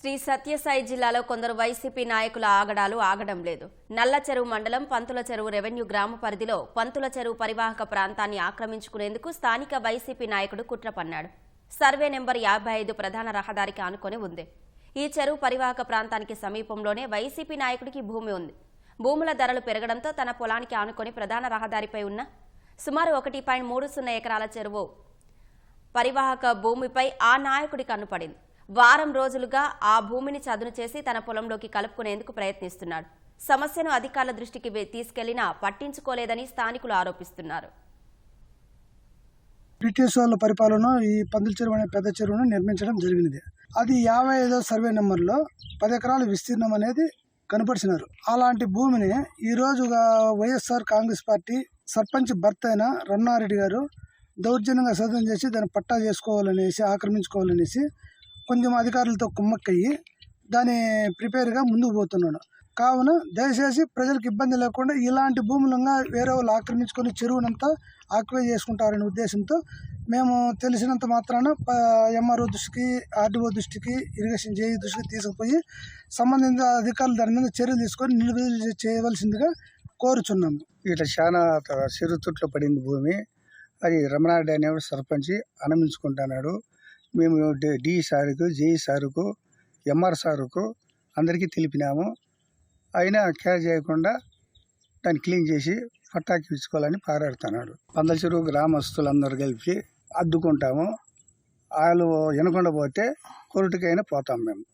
శ్రీ సత్యసాయి జిల్లాలో కొందరు వైసీపీ నాయకుల ఆగడాలు ఆగడం లేదు. నల్ల చెరువు మండలం పంతుల చెరువు రెవెన్యూ గ్రామ పరిధిలో పంతుల చెరువు పరివాహక ప్రాంతాన్ని ఆక్రమించుకునేందుకు స్థానిక వైసీపీ నాయకుడు కుట్ర పన్నాడు. సర్వే నెంబర్ యాభై ఐదు ప్రధాన రహదారికి ఆనుకొని ఉంది. ఈ చెరువు పరివాహక ప్రాంతానికి సమీపంలోనే వైసీపీ నాయకుడికి భూమి ఉంది. భూముల ధరలు పెరగడంతో తన పొలానికి ఆనుకొని ప్రధాన రహదారిపై ఉన్న సుమారు ఒకటి పాయింట్ మూడు సున్నా ఎకరాల చెరువు పరివాహక భూమిపై ఆ నాయకుడి కన్నుపడింది వారం రోజులుగా ఆ భూమిని చదును చేసి తన పొలంలోకి కలుపుకునేందుకు ప్రయత్నిస్తున్నాడు. సమస్యను అధికారుల దృష్టికి తీసుకెళ్ళినా పట్టించుకోలేదని స్థానికులు ఆరోపిస్తున్నారు. బ్రిటిష్ వాళ్ళ పరిపాలన ఈ పందుల చెరువు అనే పెద్ద చెరువును నిర్మించడం జరిగినది. అది యాభై ఐదో సర్వే నెంబర్లో పది ఎకరాల విస్తీర్ణం అనేది కనపరిచినారు. అలాంటి భూమిని ఈ వైఎస్ఆర్ కాంగ్రెస్ పార్టీ సర్పంచ్ భర్త అయిన రమణారెడ్డి గారు దౌర్జన్యంగా సదనం చేసి దాన్ని పట్టా చేసుకోవాలనేసి ఆక్రమించుకోవాలనేసి కొంచెం అధికారులతో కుమ్మక్కయ్యి దాని ప్రిపేర్గా ముందుకు పోతున్నాడు. కావున దయచేసి ప్రజలకు ఇబ్బంది లేకుండా ఇలాంటి భూములంగా వేరే వాళ్ళు ఆక్రమించుకొని చెరువునంతా ఆక్యుపై చేసుకుంటారనే ఉద్దేశంతో మేము తెలిసినంత మాత్రాన ఎంఆర్ఓ దృష్టికి ఆర్డీఓ దృష్టికి ఇరిగేషన్ జేఈ దృష్టికి తీసుకుపోయి సంబంధిత అధికారులు దాని మీద చర్యలు తీసుకొని నిలుపుదల చేయవలసిందిగా కోరుచున్నాము ఇట్లా చాలా త- చిరుతుట్లో పడింది భూమి. అది రమణారెడ్డి అనేవాడు సర్పంచి అనమించుకుంటున్నాడు. మేము డి- సార్కు సారుకు జేఈ సారుకు ఎంఆర్ సారుకు అందరికీ తెలిపినాము. అయినా కేర్ చేయకుండా దాన్ని క్లీన్ చేసి పట్టాకి ఇచ్చుకోవాలని పారాడుతున్నాడు. పందల చెరువు గ్రామస్తులందరూ కలిపి అద్దుకుంటాము. వాళ్ళు వినకుండా పోతే కొరుటికైనా పోతాం మేము.